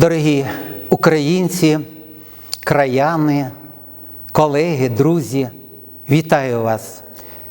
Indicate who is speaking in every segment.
Speaker 1: Дорогі українці, краяни, колеги, друзі, вітаю вас!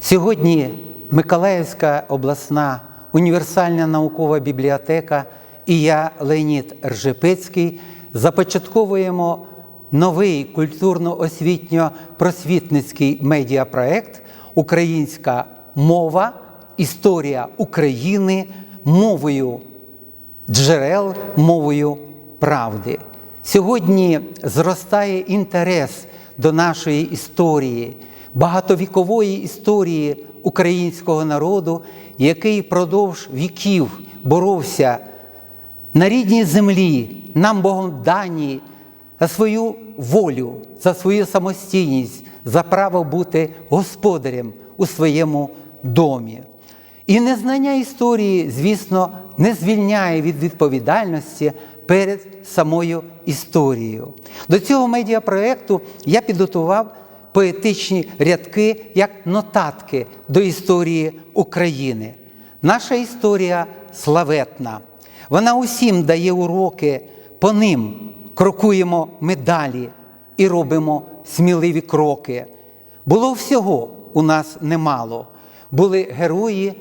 Speaker 1: Сьогодні Миколаївська обласна універсальна наукова бібліотека і я, Леонід Ржепецький, започатковуємо новий культурно-освітньо-просвітницький медіапроект Українська мова, історія України мовою джерел мовою правди. Сьогодні зростає інтерес до нашої історії, багатовікової історії українського народу, який впродовж віків боровся на рідній землі, нам Богом дані за свою волю, за свою самостійність, за право бути господарем у своєму домі. І незнання історії, звісно, не звільняє від відповідальності перед самою історією. До цього медіапроекту я підготував поетичні рядки як нотатки до історії України. Наша історія славетна. Вона усім дає уроки, по ним крокуємо медалі і робимо сміливі кроки. Було всього у нас немало. Були герої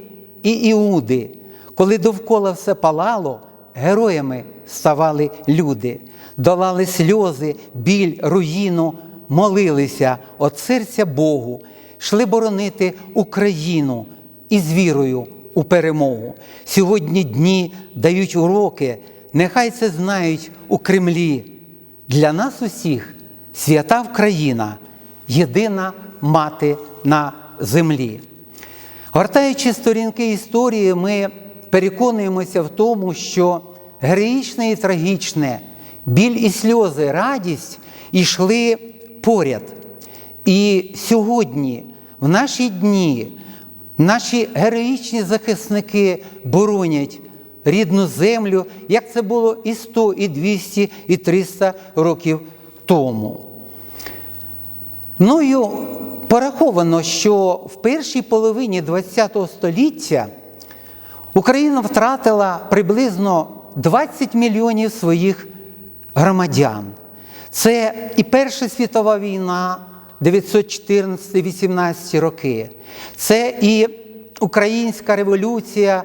Speaker 1: і іуди. Коли довкола все палало, героями ставали люди, долали сльози, біль, руїну, молилися от серця Богу, йшли боронити Україну із вірою у перемогу. Сьогодні дні дають уроки, нехай це знають у Кремлі. Для нас усіх свята Вкраїна, єдина мати на землі. Гортаючи сторінки історії, ми переконуємося в тому, що героїчне і трагічне, біль і сльози, радість йшли поряд. І сьогодні, в наші дні, наші героїчні захисники боронять рідну землю, як це було і 100, і 200, і 300 років тому. Мною пораховано, що в першій половині ХХ століття Україна втратила приблизно 20 мільйонів своїх громадян. Це і Перша світова війна 914-18 роки, це і Українська революція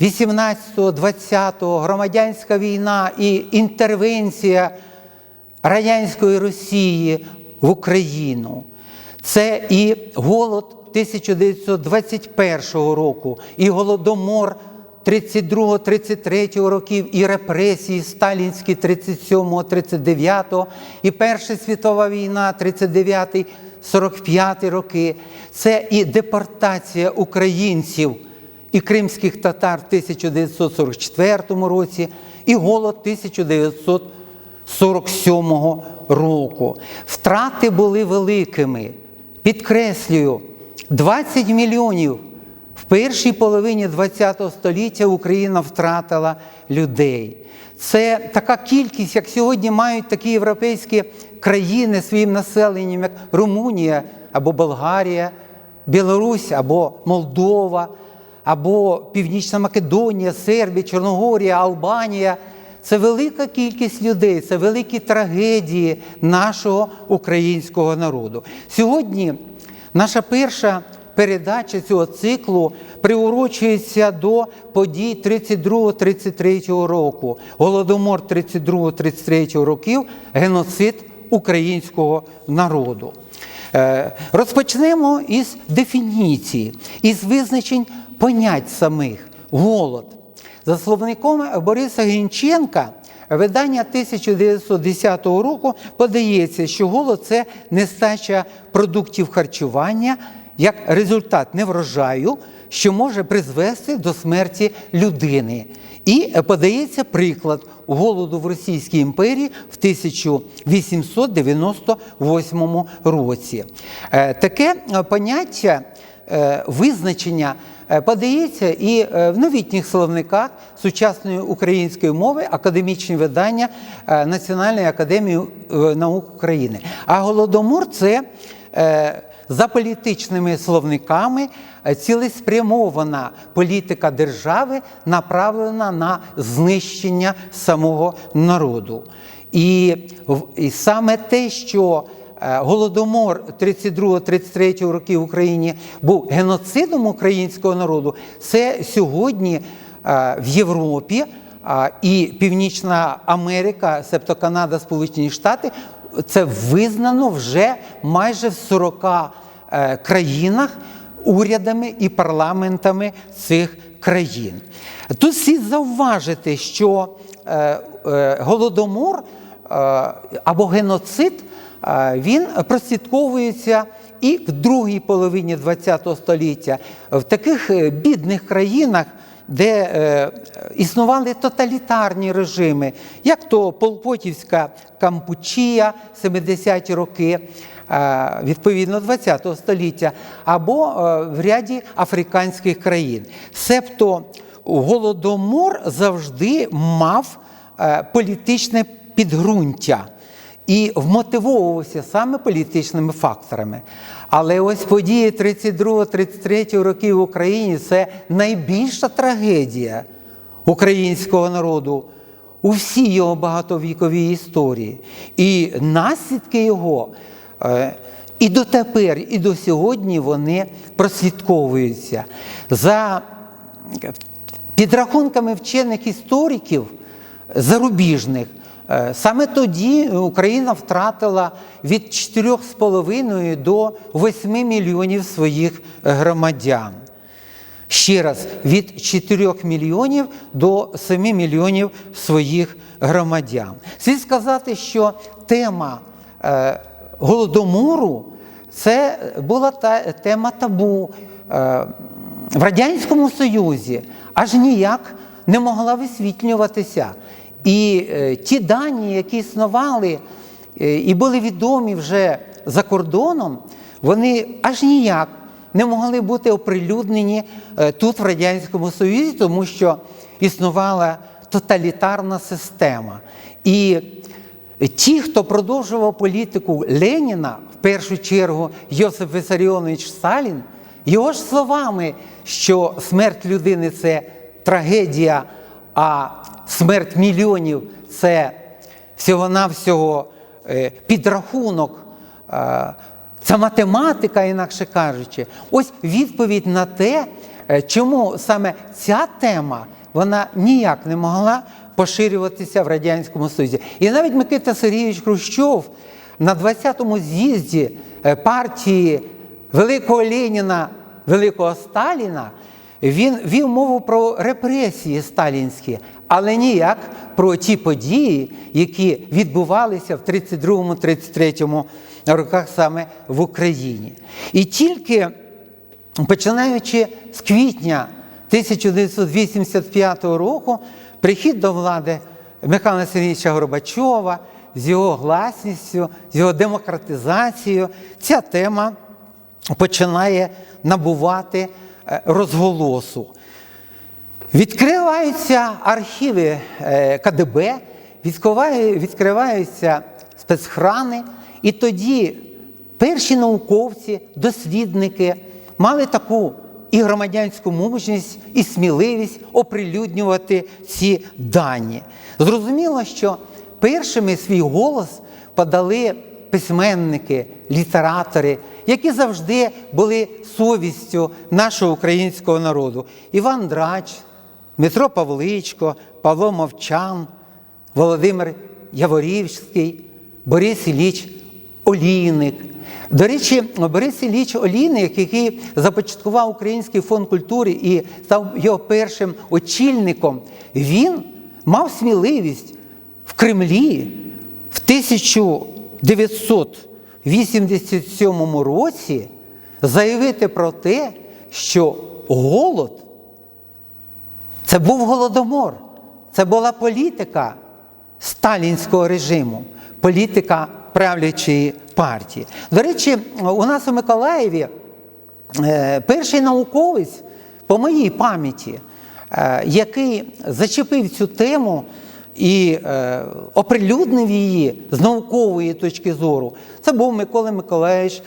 Speaker 1: 18-20, громадянська війна і інтервенція Радянської Росії в Україну. Це і голод 1921 року, і голодомор 32-33 років, і репресії сталінські 37-39, і Перша світова війна 39-45 роки. Це і депортація українців і кримських татар в 1944 році, і голод 1947 року. Втрати були великими. Підкреслюю, 20 мільйонів в першій половині ХХ століття Україна втратила людей. Це така кількість, як сьогодні мають такі європейські країни своїм населенням, як Румунія або Болгарія, Білорусь або Молдова, або Північна Македонія, Сербія, Чорногорія, Албанія. Це велика кількість людей, це великі трагедії нашого українського народу. Сьогодні наша перша передача цього циклу приурочується до подій 32-33 року, голодомор 32-33 років, геноцид українського народу. Е, Розпочнемо із дефініції, із визначень понять самих голод. За словником Бориса Гінченка, видання 1910 року подається, що голод це нестача продуктів харчування як результат неврожаю, що може призвести до смерті людини. І подається приклад голоду в Російській імперії в 1898 році. Е, Таке поняття е, визначення е, подається і в новітніх словниках сучасної української мови академічні видання Національної академії наук України. А голодомор це е, за політичними словниками е, цілеспрямована політика держави направлена на знищення самого народу. І, саме те, що е, Голодомор 32-33 років в Україні був геноцидом українського народу, це сьогодні е, в Європі і Північна Америка, себто Канада, Сполучені Штати, це визнано вже майже в 40 е, країнах урядами і парламентами цих країн. Тут слід зауважити, що е, е, голодомор е, або геноцид е, він прослідковується і в другій половині ХХ століття в таких е, бідних країнах, де е, існували тоталітарні режими, як то Полпотівська Кампучія, 70-ті роки, е, відповідно ХХ століття, або в ряді африканських країн. Себто голодомор завжди мав політичне підґрунтя і вмотивовувався саме політичними факторами. Але ось події 32-33 років в Україні це найбільша трагедія українського народу у всій його багатовіковій історії. І наслідки його е, і дотепер, і до сьогодні вони прослідковуються. За підрахунками вчених істориків зарубіжних, е, саме тоді Україна втратила від 4,5 до 8 мільйонів своїх громадян. Ще раз, від 4 мільйонів до 7 мільйонів своїх громадян. Слід сказати, що тема е, голодомору це була та тема табу. Е, в Радянському Союзі аж ніяк не могла висвітлюватися. І е, ті дані, які існували е, і були відомі вже за кордоном, вони аж ніяк не могли бути оприлюднені е, тут, в Радянському Союзі, тому що існувала тоталітарна система. І ті, хто продовжував політику Леніна, в першу чергу Йосиф Вісаріонович Сталін, його ж словами, що смерть людини це трагедія, а смерть мільйонів це всього-навсього е, підрахунок, е, це математика, інакше кажучи. Ось відповідь на те, е, чому саме ця тема вона ніяк не могла поширюватися в Радянському Союзі. І навіть Микита Сергійович Хрущов на 20-му з'їзді партії Великого Леніна, Великого Сталіна, він вів мову про репресії сталінські, але ніяк про ті події, які відбувалися в 32-33 роках саме в Україні. І тільки починаючи з квітня 1985 року, прихід до влади Михайла Сергійовича Горбачова з його гласністю, з його демократизацією, ця тема починає набувати е, розголосу. Відкриваються архіви е, КДБ, відкриваються спецхрани, і тоді перші науковці, дослідники мали таку і громадянську мужність, і сміливість оприлюднювати ці дані. Зрозуміло, що першими свій голос подали письменники, літератори, які завжди були совістю нашого українського народу. Іван Драч, Дмитро Павличко, Павло Мовчан, Володимир Яворівський, Борис Ілліч Олійник. До речі, Борис Ілліч Олійник, який започаткував Український фонд культури і став його першим очільником, він мав сміливість в Кремлі в 1987 році заявити про те, що голод це був голодомор, це була політика сталінського режиму, політика правлячої партії. До речі, у нас у Миколаєві е, перший науковець, по моїй пам'яті, е, який зачепив цю тему, і е, оприлюднив її з наукової точки зору, це був Микола Миколаївич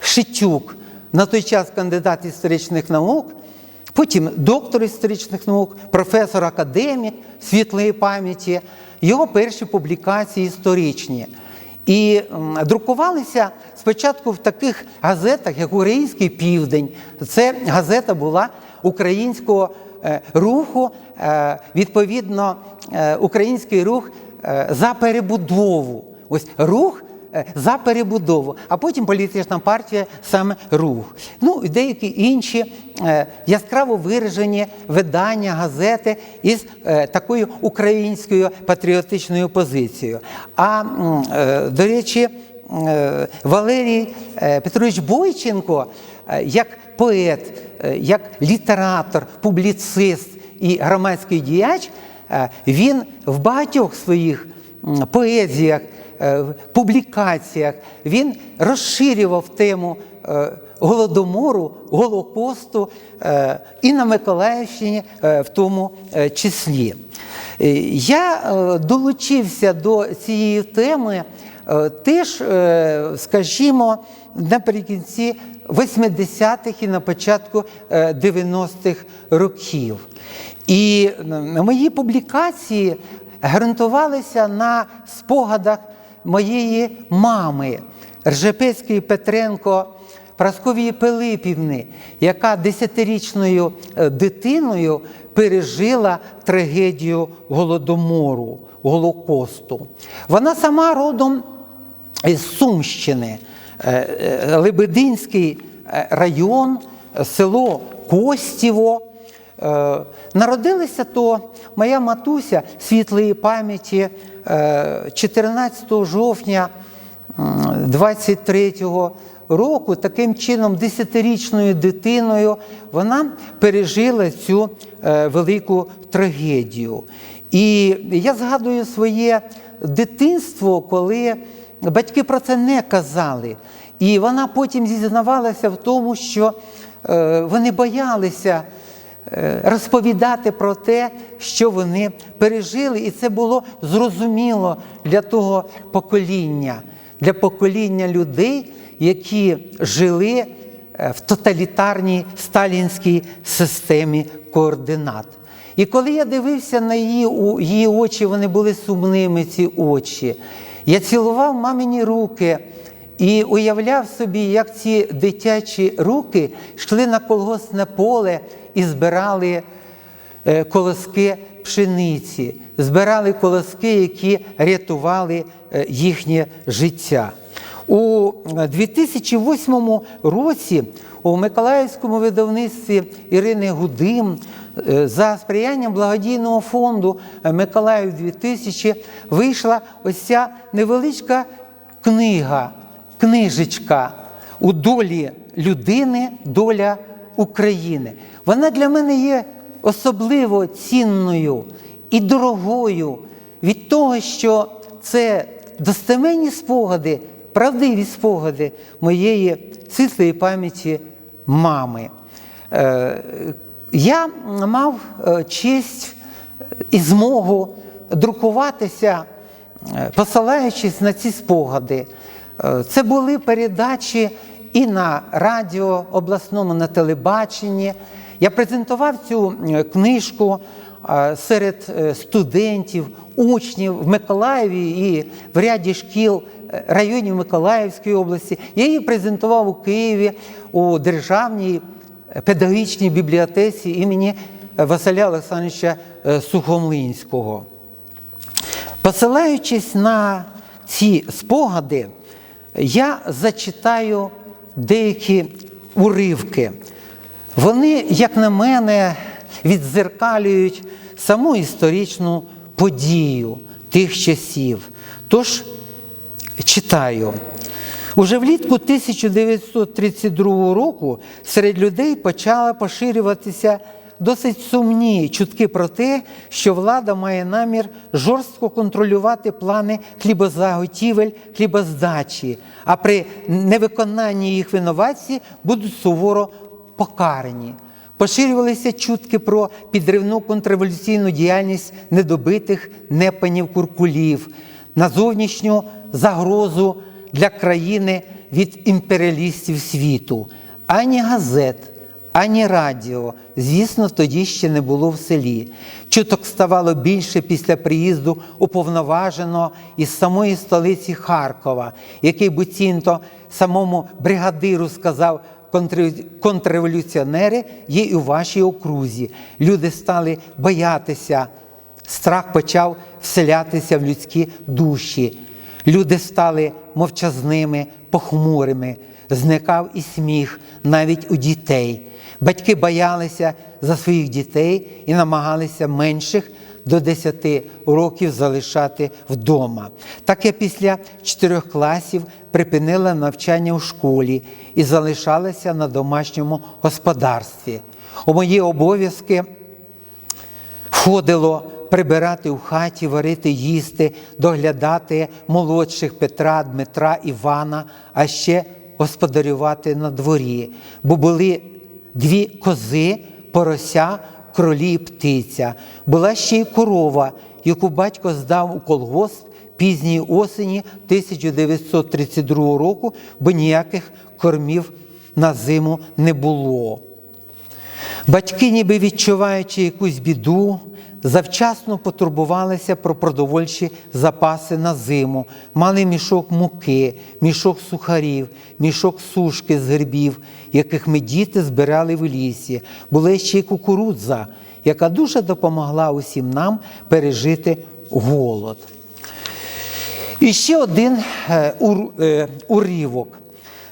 Speaker 1: Шитюк, на той час кандидат історичних наук, потім доктор історичних наук, професор академік світлої пам'яті, його перші публікації історичні. І друкувалися спочатку в таких газетах, як Український Південь. Це газета була українського е, руху, е, відповідно, е, український рух за перебудову. Ось рух за перебудову, а потім політична партія саме рух. Ну і деякі інші е, яскраво виражені видання газети із е, такою українською патріотичною позицією. А е, до речі, е, Валерій е, Петрович Бойченко, е, як поет, е, як літератор, публіцист і громадський діяч, е, він в багатьох своїх поезіях, е, публікаціях він розширював тему е, голодомору, голокосту е, і на Миколаївщині е, в тому е, числі. Е, Я е, долучився до цієї теми е, теж, е, скажімо, наприкінці 80-х і на початку е, 90-х років. І мої публікації ґрунтувалися на спогадах моєї мами Ржепецької Петренко Прасковії Пилипівни, яка десятирічною е, дитиною пережила трагедію голодомору, Голокосту. Вона сама родом із Сумщини, е, е, Лебединський район, село Костєво. Е, Народилася то моя матуся світлої пам'яті 14 жовтня 23-го року, таким чином, десятирічною дитиною, вона пережила цю е, велику трагедію. І я згадую своє дитинство, коли батьки про це не казали. І вона потім зізнавалася в тому, що е, вони боялися е, розповідати про те, що вони пережили, і це було зрозуміло для того покоління, для покоління людей, які жили е, в тоталітарній сталінській системі координат. І коли я дивився на її, у- її очі, вони були сумними, ці очі. Я цілував мамині руки і уявляв собі, як ці дитячі руки йшли на колгоспне поле і збирали е, колоски пшениці, збирали колоски, які рятували е, їхнє життя. У 2008 році у Миколаївському видавництві Ірини Гудим е, за сприянням благодійного фонду е, Миколаїв 2000 вийшла ось ця невеличка книга, книжечка у долі людини, доля України. Вона для мене є особливо цінною і дорогою від того, що це достеменні спогади, правдиві спогади моєї світлої пам'яті мами. Е, Я мав е, честь і змогу друкуватися, е, посилаючись на ці спогади. Е, Це були передачі і на радіо обласному, на телебаченні. Я презентував цю книжку е, серед е, студентів, учнів в Миколаєві і в ряді шкіл е, районів Миколаївської області. Я її презентував у Києві у державній педагогічній бібліотеці імені Василя Олександровича Сухомлинського. Посилаючись на ці спогади, я зачитаю деякі уривки. Вони, як на мене, відзеркалюють саму історичну подію тих часів. Тож читаю. Уже влітку 1932 року серед людей почала поширюватися досить сумні чутки про те, що влада має намір жорстко контролювати плани хлібозаготівель, хлібоздачі, а при невиконанні їх винуватці будуть суворо покарані. Поширювалися чутки про підривну контрреволюційну діяльність недобитих непанів куркулів, на зовнішню загрозу для країни від імперіалістів світу. Ані газет, ані радіо, звісно, тоді ще не було в селі. Чуток ставало більше після приїзду уповноваженого із самої столиці Харкова, який буцімто самому бригадиру сказав. «Контр- Контрреволюціонери є і у вашій окрузі. Люди стали боятися, страх почав вселятися в людські душі. Люди стали мовчазними, похмурими, зникав і сміх навіть у дітей. Батьки боялися за своїх дітей і намагалися менших до 10 років залишати вдома. Так я після чотирьох класів припинила навчання у школі і залишалася на домашньому господарстві. У мої обов'язки входило прибирати в хаті, варити їсти, доглядати молодших Петра, Дмитра, Івана, а ще господарювати на дворі, бо були дві кози, порося, кролі і птиця. Була ще й корова, яку батько здав у колгосп пізньої осені 1932 року, бо ніяких кормів на зиму не було. Батьки, ніби відчуваючи якусь біду, завчасно потурбувалися про продовольчі запаси на зиму, мали мішок муки, мішок сухарів, мішок сушки з грибів, яких ми діти збирали в лісі. Була ще й кукурудза, яка дуже допомогла усім нам пережити голод. І ще один е, е, уривок.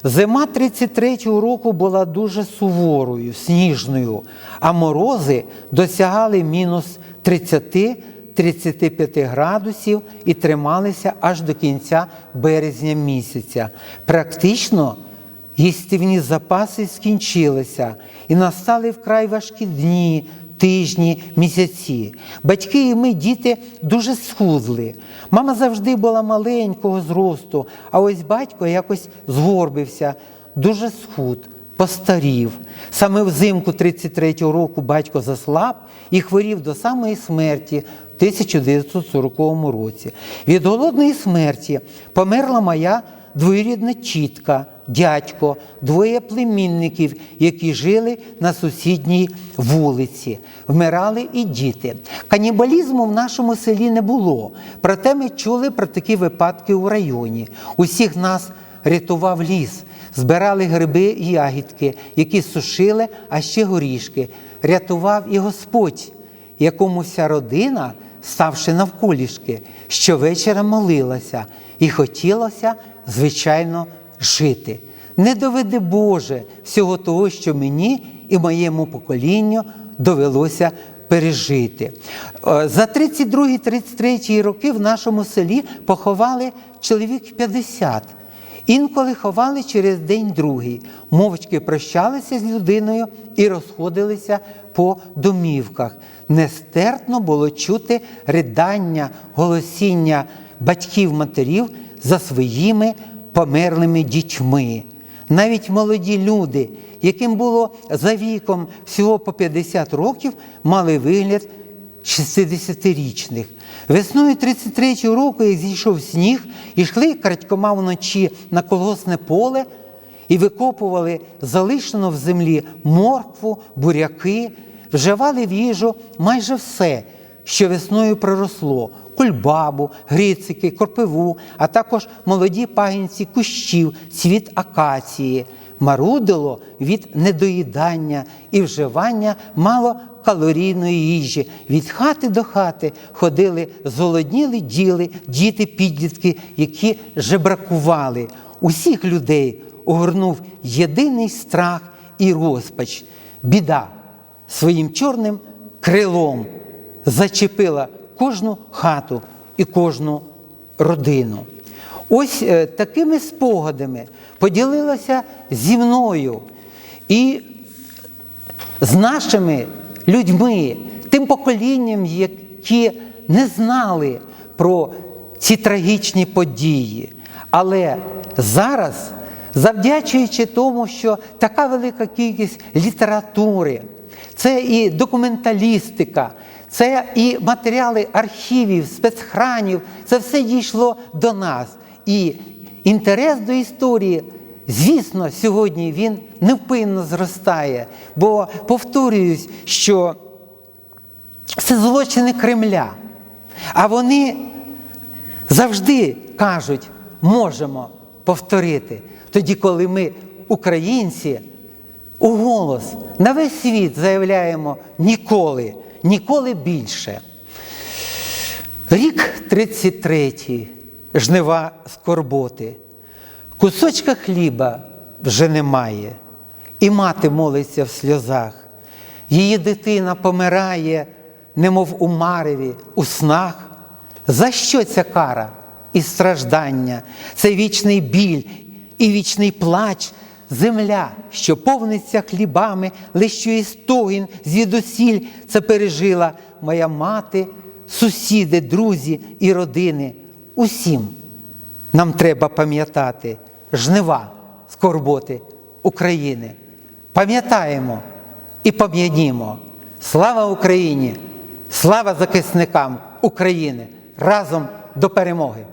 Speaker 1: Зима 33-го року була дуже суворою, сніжною, а морози досягали мінус 30-35 градусів і трималися аж до кінця березня місяця. Практично їстівні запаси скінчилися і настали вкрай важкі дні, тижні, місяці. Батьки і ми, діти, дуже схудли. Мама завжди була маленького зросту, а ось батько якось згорбився, дуже схуд, постарів. Саме взимку 33-го року батько заслаб і хворів до самої смерті в 1940 році. Від голодної смерті померла моя двоюрідна тітка, дядько, двоє племінників, які жили на сусідній вулиці. Вмирали і діти. Канібалізму в нашому селі не було. Проте ми чули про такі випадки у районі. Усіх нас рятував ліс. Збирали гриби і ягідки, які сушили, а ще горішки. Рятував і Господь, якому вся родина, ставши навколішки, щовечора молилася і хотілося, звичайно, жити. Не доведи Боже всього того, що мені і моєму поколінню довелося пережити. Е, За 32-33 роки в нашому селі поховали чоловік 50. Інколи ховали через день другий, мовчки прощалися з людиною і розходилися по домівках. Нестерпно було чути ридання, голосіння батьків-матерів за своїми померлими дітьми. Навіть молоді люди, яким було за віком всього по 50 років, мали вигляд 60-річних. Весною 33-го року, як зійшов сніг, йшли крадькома вночі на колгосне поле і викопували залишену в землі моркву, буряки, вживали в їжу майже все, що весною проросло: кульбабу, грицики, корпиву, а також молоді пагінці кущів, цвіт акації. Марудило від недоїдання і вживання малокалорійної їжі. Від хати до хати ходили зголодніли діли, діти, підлітки, які жебракували. Усіх людей огорнув єдиний страх і розпач. Біда своїм чорним крилом зачепила кожну хату і кожну родину. Ось е, такими спогадами поділилася зі мною і з нашими людьми, тим поколінням, які не знали про ці трагічні події. Але зараз, завдячуючи тому, що така велика кількість літератури, це і документалістика, це і матеріали архівів, спецхранів. Це все дійшло до нас. І інтерес до історії, звісно, сьогодні він невпинно зростає. Бо повторююсь, що це злочини Кремля. А вони завжди кажуть, можемо повторити. Тоді, коли ми, українці, у голос на весь світ заявляємо ніколи, ніколи більше. Рік 33, жнива скорботи. Кусочка хліба вже немає, і мати молиться в сльозах. Її дитина помирає, немов у мареві, у снах. За що ця кара і страждання, це вічний біль і вічний плач, земля, що повниться хлібами, лише і стогін звідусіль це пережила моя мати, сусіди, друзі і родини. Усім нам треба пам'ятати жнива скорботи України. Пам'ятаємо і пам'ятнімо. Слава Україні! Слава захисникам України! Разом до перемоги!